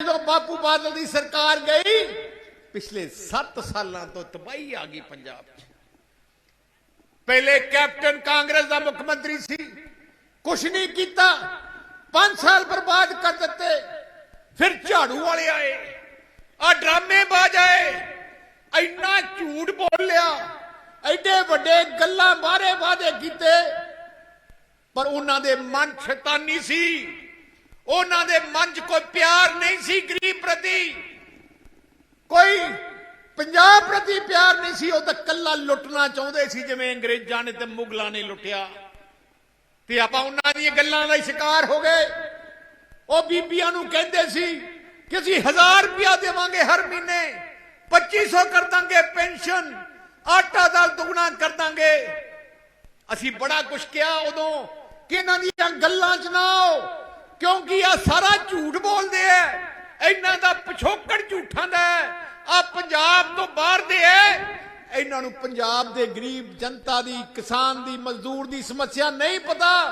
ਜਦੋਂ ਬਾਪੂ ਬਾਦਲ ਦੀ ਸਰਕਾਰ ਗਈ, ਪਿਛਲੇ 7 ਸਾਲਾਂ ਤੋਂ ਤਬਾਹੀ ਆ ਗਈ ਪੰਜਾਬ 'ਚ। ਪਹਿਲੇ ਕੈਪਟਨ ਕਾਂਗਰਸ ਦਾ ਮੁੱਖ ਮੰਤਰੀ ਸੀ, ਕੁਛ ਨਹੀਂ ਕੀਤਾ 5 ਸਾਲ ਬਰਬਾਦ ਕਰ ਦਿੱਤੇ, ਫਿਰ ਝਾੜੂ ਵਾਲੇ ਆਏ ਆ ਡਰਾਮੇਬਾਜ਼ ਆਏ, ਇੰਨਾ ਝੂਠ ਬੋਲਿਆ ਐਡੇ ਵੱਡੇ ਗੱਲਾਂ ਬਾਰੇ ਵਾਦੇ ਕੀਤੇ, ਪਰ ਉਹਨਾਂ ਦੇ ਮਨ ਸ਼ੈਤਾਨੀ ਸੀ। ਉਹਨਾਂ ਦੇ ਮਨ 'ਚ ਕੋਈ ਪਿਆਰ ਨਹੀਂ ਸੀ ਗਰੀਬ ਪ੍ਰਤੀ। ਕੋਈ ਪੰਜਾਬ ਪ੍ਰਤੀ ਪਿਆਰ ਨਹੀਂ ਸੀ, ਉਹ ਤਾਂ ਕੱਲਾ ਲੁੱਟਣਾ ਚਾਹੁੰਦੇ ਸੀ, ਜਿਵੇਂ ਅੰਗਰੇਜ਼ਾਂ ਨੇ ਤੇ ਮੁਗਲਾਂ ਨੇ ਲੁੱਟਿਆ। ਤੇ ਆਪਾਂ ਉਹਨਾਂ ਦੀਆਂ ਗੱਲਾਂ ਦਾ ਹੀ ਸ਼ਿਕਾਰ ਹੋ ਗਏ। ਉਹ ਬੀਬੀਆਂ ਨੂੰ ਕਹਿੰਦੇ ਸੀ ਕਿ ਅਸੀਂ 1000 ਰੁਪਇਆ ਦੇਵਾਂਗੇ ਹਰ ਮਹੀਨੇ 2500 ਕਰ ਦਾਂਗੇ ਪੈਨਸ਼ਨ, ਆਟਾ ਦਾਲ ਦੁਗਣਾ ਕਰ ਦਾਂਗੇ। ਅਸੀਂ ਬੜਾ ਕੁਝ ਕਿਹਾ ਉਦੋਂ ਕਿ ਇਹਨਾਂ ਦੀਆਂ ਗੱਲਾਂ 'ਚ ਨਾ ਆਓ। ਆ ਸਾਰਾ ਝੂਠ ਬੋਲਦੇ ਐ। ਇਹਨਾਂ ਦਾ ਪਿਛੋਕੜ ਝੂਠਾਂ ਦਾ ਆ ਪੰਜਾਬ ਤੋਂ ਬਾਹਰ ਦੇ ਐ। ਇਹਨਾਂ ਨੂੰ ਪੰਜਾਬ ਦੇ ਗਰੀਬ ਜਨਤਾ ਦੀ, ਕਿਸਾਨ ਦੀ, ਮਜ਼ਦੂਰ ਦੀ ਸਮੱਸਿਆ ਨਹੀਂ ਪਤਾ।